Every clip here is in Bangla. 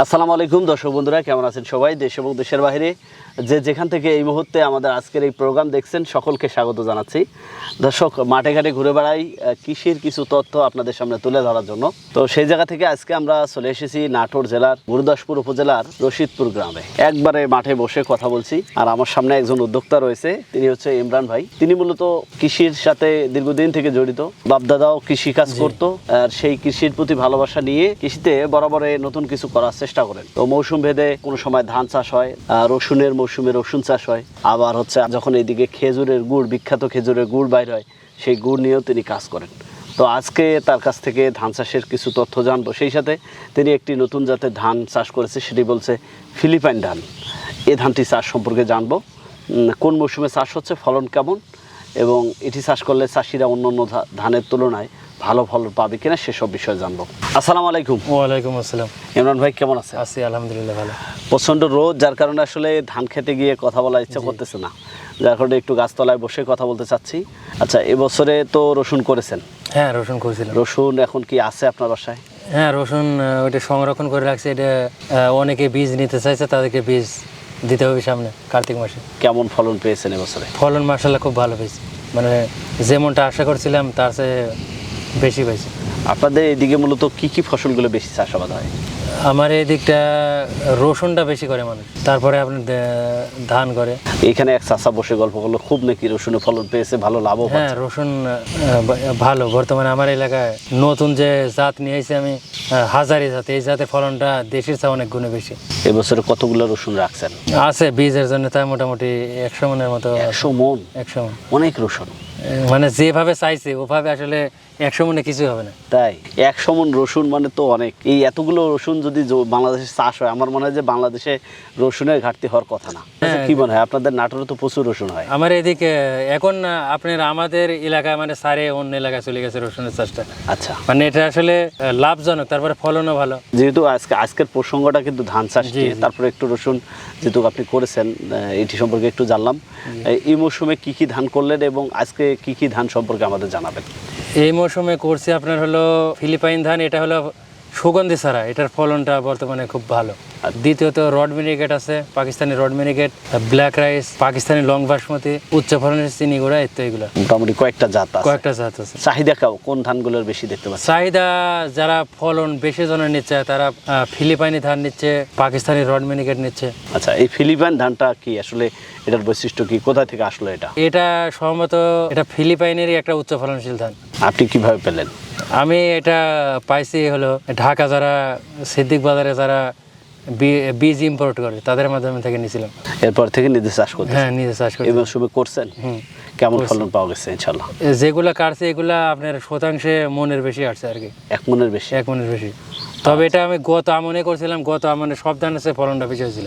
আসসালামু আলাইকুম দর্শক বন্ধুরা কেমন আছেন সবাই? দেশ এবং দেশের বাইরে যে যেখান থেকে এই মুহূর্তে আমাদের আজকের এই প্রোগ্রাম দেখছেন সকলকে স্বাগত জানাচ্ছি। দর্শক মাঠে ঘাটে ঘুরে বেড়াই কৃষির কিছু তথ্য আপনাদের সামনে তুলে ধরার জন্য? তো সেই জায়গা থেকে আজকে আমরা চলে এসেছি নাটোর জেলার গুরুদাসপুর উপজেলার রশিদপুর গ্রামে। একবারে মাঠে বসে কথা বলছি আর আমার সামনে একজন উদ্যোক্তা রয়েছে তিনি হচ্ছে ইমরান ভাই। তিনি মূলত কৃষির সাথে দীর্ঘদিন থেকে জড়িত বাপদাদাও কৃষি কাজ করতো আর সেই কৃষির প্রতি ভালোবাসা নিয়ে কৃষিতে বরাবরে নতুন কিছু করার চেষ্টা করেন। তো মৌসুম ভেদে কোনো সময় ধান চাষ হয় রসুনের মৌসুমে রসুন চাষ হয়। আবার হচ্ছে যখন এইদিকে খেজুরের গুড়, বিখ্যাত খেজুরের গুড় বাইর হয়, সেই গুড় নিয়েও তিনি কাজ করেন। তো আজকে তার কাছ থেকে ধান চাষের কিছু তথ্য জানব। সেই সাথে তিনি একটি নতুন জাতের ধান চাষ করেছে, সেটি বলছে ফিলিপাইন ধান। এ ধানটি চাষ সম্পর্কে জানব। কোন মৌসুমে চাষ হচ্ছে, ফলন কেমন? এবং এটি চাষ করলে চাষিরা অন্য অন্য ধানের তুলনায় ভালো ফলন পাবে কিনা সেসব বিষয়ে জানব। আসসালামু আলাইকুম। ওয়ালাইকুম আসসালাম। ইমরান ভাই কেমন আছে আছি আলহামদুলিল্লাহ ভালো। প্রচণ্ড রোদ যার কারণে আসলে ধান খেতে গিয়ে কথা বলার ইচ্ছা করতেছে না। যার কারণে একটু গাছতলায় বসে কথা বলতে চাচ্ছি। আচ্ছা এবছরে তো রসুন করেছেন? হ্যাঁ রসুন করছিলাম। রসুন এখন কি আছে আপনার বাসায়? হ্যাঁ রসুন ওইটা সংরক্ষণ করে রাখছে। এটা অনেকে বীজ নিতে চাইছে তাদেরকে বীজ দিতে হবে সামনে কার্তিক মাসে। কেমন ফলন পেয়েছেন এবছরে ফলন মার্শাল্লাহ খুব ভালো পেয়েছি। মানে যেমনটা আশা করছিলাম তার চেয়ে বেশি পাইছে আপনাদের এদিকে মূলত কি কি ফসলগুলো বেশি চাষাবাদ হয়? আমার এই দিকটা রসুনটা বেশি করে মানুষ। তারপরে আপনি ধান করে। এখানে এক চাষা বসে গল্প করল খুব নাকি রসুনের ফলন পেয়েছে ভালো লাভও হ্যাঁ রসুন ভালো। বর্তমানে আমার এলাকায় নতুন যে জাত নিয়ে এসেছি আমি হাজারি জাত। এই জাতের ফলনটা দেশের চা অনেক গুণে বেশি। এবছরে কতগুলো রসুন রাখছেন? আছে বীজের জন্য তাই মোটামুটি একশো মনের মতো একশো মন? একশো মন। অনেক রসুন। মানে যেভাবে চাইছে ওভাবে আসলে একশো মনে কিছুই হবে না। তাই? একশো মন রসুন মানে তো অনেক। এই এতগুলো রসুন যদি বাংলাদেশে চাষ হয় আমার মনে হয় যে বাংলাদেশে রসুনের ঘাটতি হওয়ার কথা না। আচ্ছা, কি মনে হয়? আপনাদের নাটোরে তো প্রচুর রসুন হয়। আমার এদিকে এখন আপনার আমাদের এলাকায় মানে সারে অন্য এলাকায় চলে গেছে রসুনের চাষটা। আচ্ছা। মানে এটা আসলে লাভজনক তারপরে ফলনও ভালো। যেহেতু আজকে আজকের প্রসঙ্গটা কিন্তু ধান চাষ নিয়ে তারপরে একটু রসুন যেহেতু আপনি করেছেন এটি সম্পর্কে একটু জানলাম। এই মৌসুমে কি কি ধান করলেন এবং আজকে কি কি ধান সম্পর্কে আমাদের জানাবেন? এই মৌসুমে করছি আপনার হলো ফিলিপাইন ধান, এটা হলো সুগন্ধি ছাড়া এটার ফলনটা বর্তমানে খুব ভালো। আর দ্বিতীয়ত রড মিনিকেট আছে Pakistani rod miniket black rice Pakistani long basmati উচ্চ ফলনের চিনি গুঁড়া ইত্যাদি এগুলো। মোটামুটি কয়েকটা জাত আছে। কয়েকটা জাত আছে। চাহিদা কেউ কোন ধানগুলোর বেশি দেখতে পাচ্ছেন? চাহিদা যারা ফলন বেশি জনের নিচ্ছে তারা ফিলিপাইনি ধান নিচ্ছে পাকিস্তানি রড মিনিকেট নিচ্ছে। আচ্ছা এই ফিলিপাইন ধানটা কি আসলে এটার বৈশিষ্ট্য কি কোথা থেকে আসলো এটা? এটা সম্ভবত এটা ফিলিপাইনেরই একটা উচ্চ ফলনশীল ধান। আপনি কীভাবে পেলেন? আমি এটা পাইছি হলো ঢাকা যারা সিদ্দিক বাজারে যারা বীজ ইম্পোর্ট করে তাদের মাধ্যমে থেকে নিয়েছিলাম এরপর থেকে নিজে চাষ করতে হ্যাঁ নিজে চাষ করি এই মৌসুমে করছেন? কেমন ফলন পাওয়া গেছে ইনশাল্লাহ যেগুলো কাটছে এগুলা আপনার শতাংশে মনের বেশি আসছে আর কি। এক মনের বেশি? এক মনের বেশি। তবে এটা আমি গত আমনে করছিলাম গত আমনে সব ধানের চেয়ে ফলনটা বেশি হয়েছিল।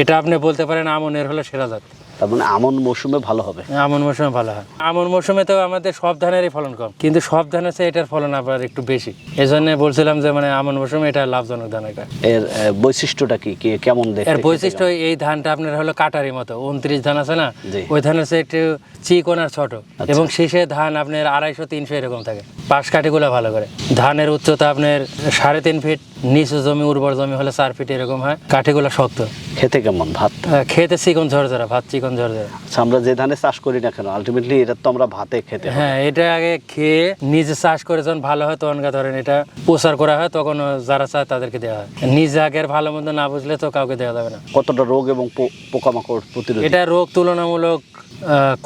এটা আপনি বলতে পারেন আমনের হলো সেরা জাত। তার মানে আমন মৌসুমে ভালো হবে। আমন মৌসুমে ভালো হয়। আমন মৌসুমে তো আমাদের সব ধানেরই ফলন কম। কিন্তু সব ধানের চেয়ে এটার ফলন আবার একটু বেশি। এই জন্য বলছিলাম যে মানে আমন মৌসুমে এটা লাভজনক ধান এটা। এর বৈশিষ্ট্যটা কি? কি কেমন দেখতে এর বৈশিষ্ট্য এই ধানটা আপনার হলো কাটারি মতো। উনত্রিশ ধান আছে না? ওই ধানের চেয়ে একটু চিকন আর ছোট। এবং শেষে ধান আপনার আড়াইশো তিনশো এরকম থাকে। পাশ কাঠিগুলো ভালো করে। ধানের উচ্চতা আপনার সাড়ে তিন ফিট নিচু জমি উর্বর জমি হলে চার ফিট এরকম হয়। কাঠিগুলো শক্ত। খেতে কেমন ভাত? খেতে চিকন ঝরঝরা ভাত চিকন ঝরঝরা। আচ্ছা আমরা যে ধানে চাষ করি না কেন আলটিমেটলি এটা তো আমরা ভাতে খেতে হ্যাঁ এটা আগে খেয়ে নিজে চাষ করে যখন ভালো হয় তখন ধরেন এটা প্রচার করা হয় তখন যারা চায় তাদেরকে দেওয়া হয়। নিজে আগের ভালো মন্দ না বুঝলে তো কাউকে দেওয়া যাবে না। কতটা রোগ এবং পোকামাকড় প্রতিরোধ? এটা রোগ তুলনামূলক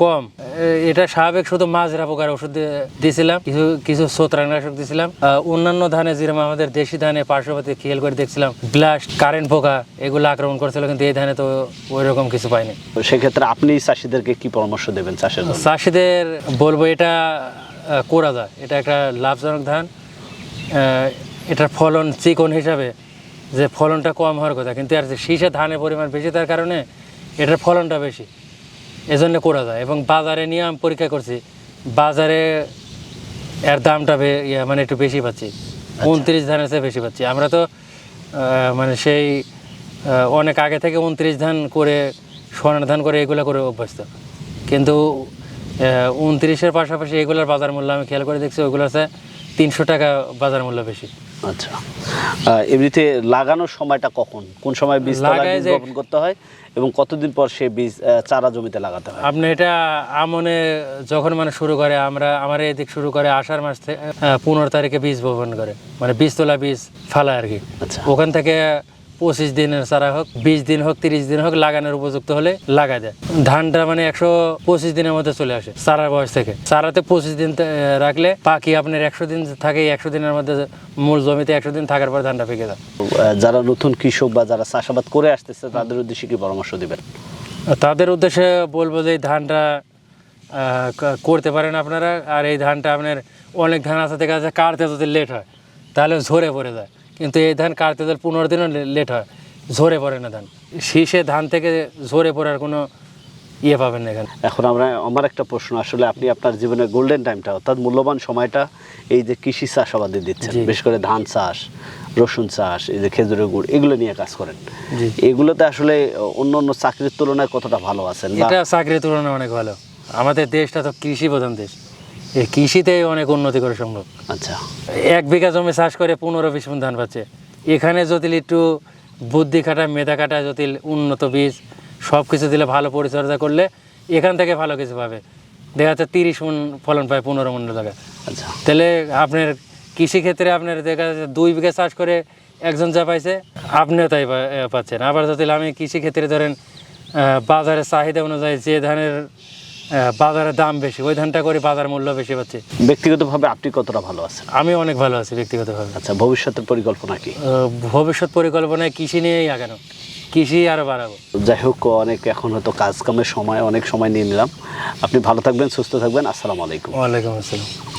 কম। এটা স্বাভাবিক শুধু মাজরা পোকার ওষুধ দিয়েছিলাম কিছু কিছু ছত্রাকনাশক দিয়েছিলাম অন্যান্য ধানে যেরকম আমাদের দেশি ধানে পার্শ্ববর্তী খেয়াল করে দেখছিলাম ব্লাস্ট কারেন্ট পোকা এগুলো আক্রমণ করছিল কিন্তু এই ধানে তো ওই রকম কিছু পাইনি। তো সেক্ষেত্রে আপনি চাষিদেরকে কি পরামর্শ দেবেন চাষের চাষিদের বলব এটা করা যায়। এটা একটা লাভজনক ধান। এটার ফলন চিকন হিসাবে যে ফলনটা কম হওয়ার কথা কিন্তু আর যে শীষে ধানের পরিমাণ বেশি তার কারণে এটার ফলনটা বেশি। এজন্য করা যায়। এবং বাজারে নিয়ে আমি পরীক্ষা করছি। বাজারে এর দামটা মানে একটু বেশি পাচ্ছি। উনত্রিশ ধানের চেয়ে বেশি পাচ্ছি। আমরা তো মানে সেই অনেক আগে থেকে উনত্রিশ ধান করে সোনার ধান করে এগুলো করে অভ্যস্ত। কিন্তু উনত্রিশের পাশাপাশি এগুলোর বাজার মূল্য আমি খেয়াল করে দেখছি ওইগুলো আছে তিনশো টাকা বাজার মূল্য বেশি। আচ্ছা। এমনিতে লাগানোর সময়টা কখন? কোন সময় বীজ লাগায় যে- করতে হয়? এবং কতদিন পর সে বীজ চারা জমিতে লাগাতে হয়? আপনি এটা আমনে যখন মানে শুরু করে আমরা আমার এদিক শুরু করে আষাঢ় মাস থেকে পনেরো তারিখে বীজ বপন করে। মানে বীজ তোলা বীজ ফালা আর কি। আচ্ছা। ওখান থেকে পঁচিশ দিনের চারা হোক বিশ দিন হোক তিরিশ দিন হোক লাগানোর উপযুক্ত হলে লাগা দেয়। ধানটা মানে একশো পঁচিশ দিনের মধ্যে চলে আসে চারার বয়স থেকে। চারাতে পঁচিশ দিন রাখলে পাখি আপনার একশো দিন থাকে একশো দিনের মধ্যে মূল জমিতে একশো দিন থাকার পর ধানটা পেকে যায়। যারা নতুন কৃষক বা যারা চাষাবাদ করে আসতেছে তাদের উদ্দেশ্যে কি পরামর্শ দিবেন? তাদের উদ্দেশ্যে বলব যে ধানটা করতে পারেন আপনারা। আর এই ধানটা আপনার অনেক ধান আছে দেখা যাচ্ছে কাটতে যদি লেট হয় তাহলে ঝরে পড়ে যায়। কিন্তু এই ধান কাটতে যদি পনেরো দিনও লেট হয়। ঝরে পড়ে না ধান। শীষে ধান থেকে ঝরে পড়ার কোনো ইয়ে পাবেন না এখানে। এখন আমরা আমার একটা প্রশ্ন আসলে আপনি আপনার জীবনে গোল্ডেন টাইমটা অর্থাৎ মূল্যবান সময়টা এই যে কৃষি চাষাবাদে দিচ্ছেন। বিশেষ করে ধান চাষ রসুন চাষ এই যে খেজুরের গুড় এগুলো নিয়ে কাজ করেন। এগুলোতে আসলে অন্য অন্য চাকরির তুলনায় কতটা ভালো আছেন? এটা চাকরির তুলনায় অনেক ভালো। আমাদের দেশটা তো কৃষি প্রধান দেশ। এই কৃষিতেই অনেক উন্নতি করা সম্ভব। আচ্ছা। এক বিঘা জমি চাষ করে পনেরো বিশ মন ধান পাচ্ছে। এখানে যদি একটু বুদ্ধি খাটা মেধা খাটা যদি উন্নত বীজ সব কিছু দিলে ভালো পরিচর্যা করলে এখান থেকে ভালো কিছু পাবে। দেখা যাচ্ছে তিরিশ মন ফলন পায় পনেরো মনের জায়গায়। আচ্ছা। তাহলে আপনার কৃষিক্ষেত্রে আপনার দেখা যাচ্ছে দুই বিঘা চাষ করে একজন যা পাইছে আপনিও তাই পাচ্ছেন। আবার যদি আমি কৃষিক্ষেত্রে ধরেন বাজারের চাহিদা অনুযায়ী যে ধানের বাজারের দাম বেশি ওই ধানটা করে বাজার মূল্য বেশি পাচ্ছে। ব্যক্তিগতভাবে আপনি কতটা ভালো আছেন? আমি অনেক ভালো আছি ব্যক্তিগতভাবে। আচ্ছা ভবিষ্যতের পরিকল্পনা কি? ভবিষ্যৎ পরিকল্পনায় কৃষি নিয়েই আগানো কৃষি আরও বাড়াবো। যাই হোক অনেক এখন হয়তো কাজ কামের সময় অনেক সময় নিয়ে নিলাম। আপনি ভালো থাকবেন সুস্থ থাকবেন। আসসালামু আলাইকুম। ওয়ালাইকুম আসসালাম।